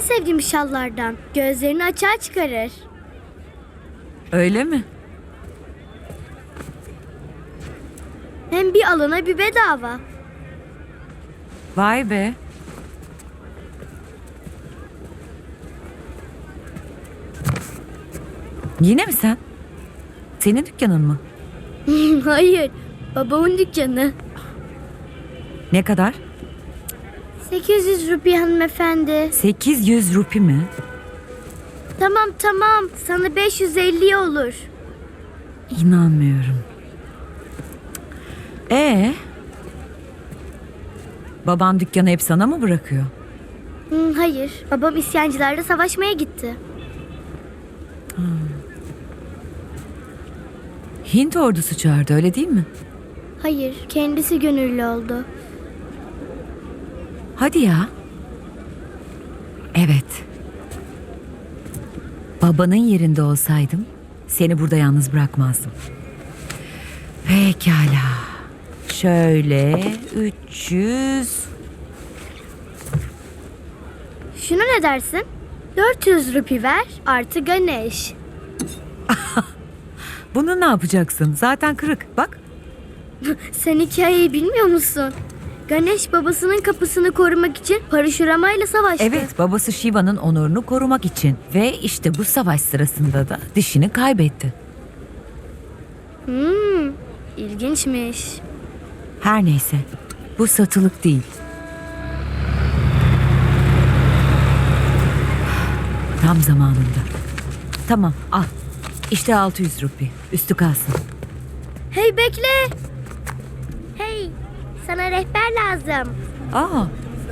sevdiğim şallardan. Gözlerini açığa çıkarır. Öyle mi? Hem bir alana bir bedava. Vay be. Yine mi sen? Senin dükkanın mı? Hayır, babamın dükkanı. Ne kadar? 800 rupi hanımefendi. 800 rupi mi? Tamam tamam, sana 550 olur. İnanmıyorum. Ee? Baban dükkanı hep sana mı bırakıyor? Hmm, hayır, babam isyancılarla savaşmaya gitti. Hint ordusu çağırdı öyle değil mi? Hayır, kendisi gönüllü oldu. Hadi ya. Evet. Babanın yerinde olsaydım seni burada yalnız bırakmazdım. Pekala. Şöyle 300 Şuna ne dersin? 400 rupi ver artı Ganesh. Bunu ne yapacaksın? Zaten kırık. Bak. Sen hikayeyi bilmiyor musun? Ganesh babasının kapısını korumak için parşuramayla savaştı. Evet, babası Shiva'nın onurunu korumak için ve işte bu savaş sırasında da dişini kaybetti. Hmm, ilginçmiş. Her neyse. Bu satılık değil. Tam zamanında. Tamam al. İşte 600 rupi. Üstü kalsın. Hey bekle. Hey, sana rehber lazım. Aa,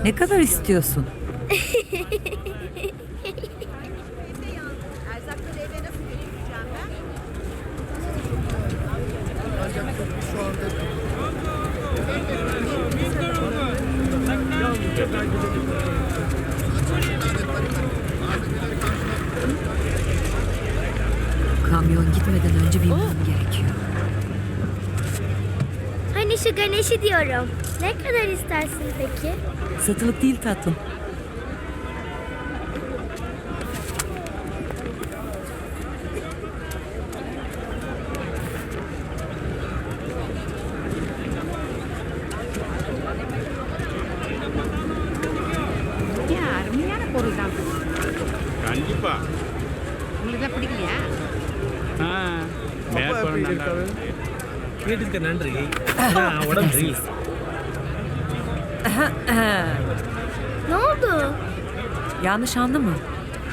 ne kadar istiyorsun? şu Ganesh'i diyorum. Ne kadar istersin peki? Satılık değil tatlım. ஏன் அருமையான பொருள் தான் கண்டிப்பா உங்களுக்கு தான் பிடிக்கலையா ஆ மேற்கொண்டு நல்லா கேட்டதுக்கு நன்றி ஆனா, உடம்பு சரியில்லை. Ne oldu? Yanlış anlama.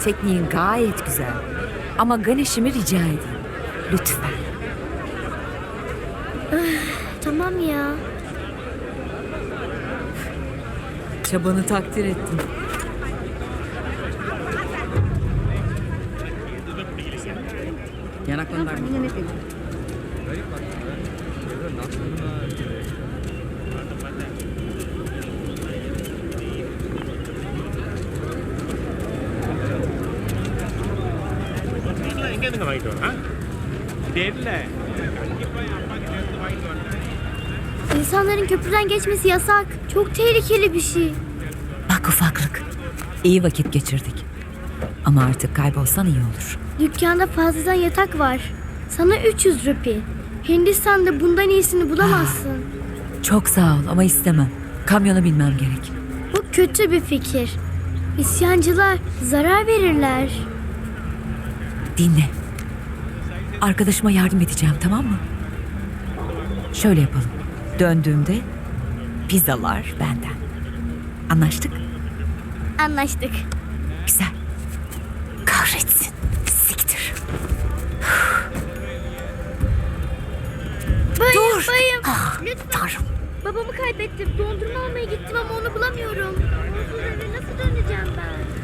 Tekniğin gayet güzel. Ama Ganesh'imi rica edeyim. Lütfen. Tamam ya. Çabanı takdir ettim. எனக்கு வந்தாங்க வீட்டில் எங்கேருந்துங்க வாங்கிட்டு வரேன் தெரியல கண்டிப்பாக என் அப்பா கிட்ட இருந்து வாங்கிட்டு வந்தேன் İnsanların köprüden geçmesi yasak. Çok tehlikeli bir şey. Bak ufaklık. İyi vakit geçirdik. Ama artık kaybolsan iyi olur. Dükkanda fazladan yatak var. Sana 300 rupi. Hindistan'da bundan iyisini bulamazsın. Çok sağ ol ama istemem. Kamyona binmem gerek. Bu kötü bir fikir. İsyancılar zarar verirler. Dinle. Arkadaşıma yardım edeceğim tamam mı? Şöyle yapalım. Döndüğümde pizzalar benden. Anlaştık? Anlaştık. Güzel. Kahretsin. Lütfen. Tanrım. Babamı kaybettim. Dondurma almaya gittim ama onu bulamıyorum. Onsuz eve nasıl döneceğim ben?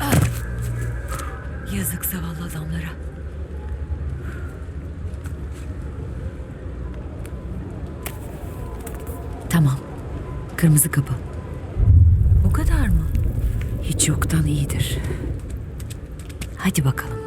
Ah. Yazık zavallı adamlara. Tamam. Kırmızı kapı. Bu kadar mı? Hiç yoktan iyidir. Hadi bakalım.